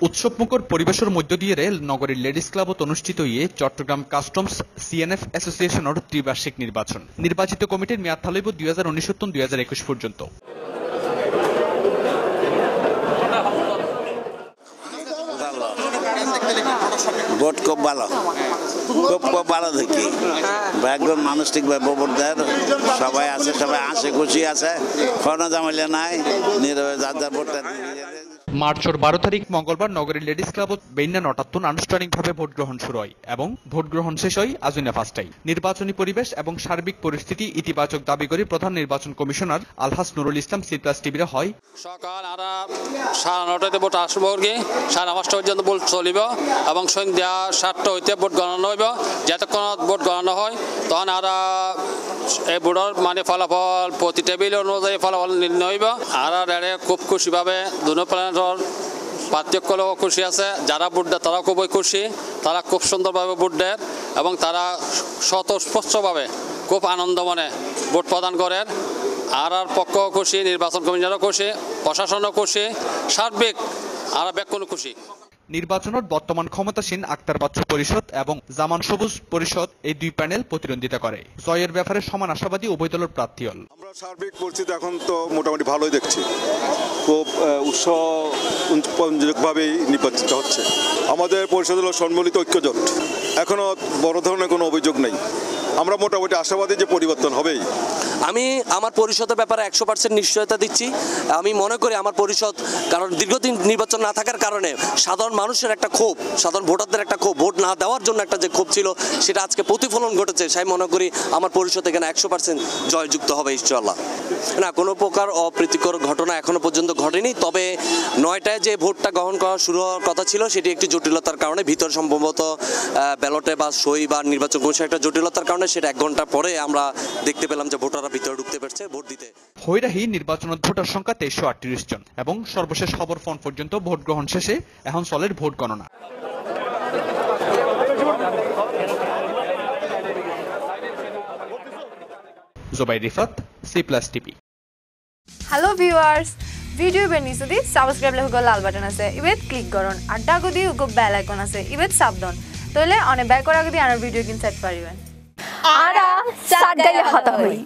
উৎসবমুখর পরিবেশের মধ্য দিয়ে রেল নগরীর লেডিস ক্লাবত অনুষ্ঠিত ইয়ে চট্টগ্রাম কাস্টমস সিএনএফ অ্যাসোসিয়েশনের ত্রিবার্ষিক নির্বাচন। নির্বাচিত কমিটির মেয়াদ থালিব দুই হাজার উনিশ দুই হাজার একুশ পর্যন্ত। ভোট খুব ভালো। খুব খুব ভালো দেখি। একজন মানুষ সবাই আছে, সবাই হাসি খুশি আছে। কোনো জামাইলে নাই। নীরবে যার যার ভোটটা। মার্চের বারো তারিখ মঙ্গলবার নগরীর লেডিস ক্লাবত বেইনা নটাত্তন আনুষ্ঠানিকভাবে ভোট গ্রহণ শুরু হয় এবং ভোট গ্রহণ শেষ হয় আজুনা ফাস্টাই নির্বাচনী পরিবেশ এবং সার্বিক পরিস্থিতি ইতিবাচক দাবি করে প্রধান নির্বাচন commissioner Alhaj Nurul Islam C plus হয়। সকাল আরা সাড়ে নটাতে ভোট আসব সাড়ে পাঁচটা পর্যন্ত ভোট চলিব এবং সন্ধ্যা সাতটা হইতে ভোট গণনা হইব। যতক্ষণ ভোট গণনা হয়, তখন আরা এই ভোটর মানে ফলাফল প্রতি টেবিল অনুযায়ী ফলাফল নির্ণয় হইব। আর খুব খুশিভাবে দুনো পার্থক্য লোক খুশি আছে, যারা ভোট দেয় তারাও খুবই খুশি, তারা খুব সুন্দরভাবে ভোট দেয় এবং তারা স্বতঃস্পষ্টভাবে খুব আনন্দ মনে ভোট প্রদান করেন। আর আর পক্ষ খুশি, নির্বাচন কমিশনারও খুশি, প্রশাসনও খুশি, সার্বিক আর ব্যাকুণ খুশি। নির্বাচনত বর্তমান ক্ষমতাসীন আক্তার বাচ্চু পরিষদ এবং জামান সবুজ পরিষদ এই দুই প্যানেল প্রতিদ্বন্দ্বিতা করে। জয়ের ব্যাপারে সমান আশাবাদী উভয় দলের প্রার্থী হল। আমরা সার্বিক পরিস্থিতি এখন তো মোটামুটি ভালোই দেখছি। খুব উৎসভাবেই নির্বাচিত হচ্ছে। আমাদের পরিষদ হল সম্মিলিত ঐক্যজোট। এখনও বড় ধরনের কোনো অভিযোগ নেই। আমরা মোটামুটি আশাবাদী যে পরিবর্তন হবেই। আমি আমার পরিষদের ব্যাপারে একশো পার্সেন্ট নিশ্চয়তা দিচ্ছি। আমি মনে করি আমার পরিষদ, কারণ দীর্ঘদিন নির্বাচন না থাকার কারণে সাধারণ মানুষের একটা ক্ষোভ, সাধারণ ভোটারদের একটা ক্ষোভ, ভোট না দেওয়ার জন্য একটা যে ক্ষোভ ছিল, সেটা আজকে প্রতিফলন ঘটেছে। তাই মনে করি আমার পরিষদ এখানে একশো পার্সেন্ট জয়যুক্ত হবে ইনশাল্লাহ না, কোনো প্রকার অপ্রীতিকর ঘটনা এখনও পর্যন্ত ঘটেনি, তবে নয়টায় যে ভোটটা গ্রহণ করা শুরু হওয়ার কথা ছিল, সেটি একটি জটিলতার কারণে, ভিতর সম্ভবত ব্যালটে বা সই বা নির্বাচন কমিশন একটা জটিলতার কারণে, সেটা এক ঘণ্টা পরে আমরা দেখতে পেলাম যে ভোটাররা ভিতরে ঢুকতে পারছে, ভোট দিতে। হৈরাহি নির্বাচনত ভোটার সংখ্যা তেইশশো আটত্রিশ জন, এবং সর্বশেষ খবর ফোন পর্যন্ত ভোট গ্রহণ শেষে এখন চলের ভোট গণনা। জোবাই Rifat C plus TV hello' viewers video' বেনি দি ছাবস্ক্ৰাইব লেখক লাল বাটন আছে। ইবেত ক্লিক কৰণ আড্ডা গদি উগো বেল আইকন আছে। ইবেত সাবধান তইলে অনে বেল কৰা গদি আনৰ ভিডিঅ' কিন চাইট পারিবেন। আরা সাগাইলে হতা হই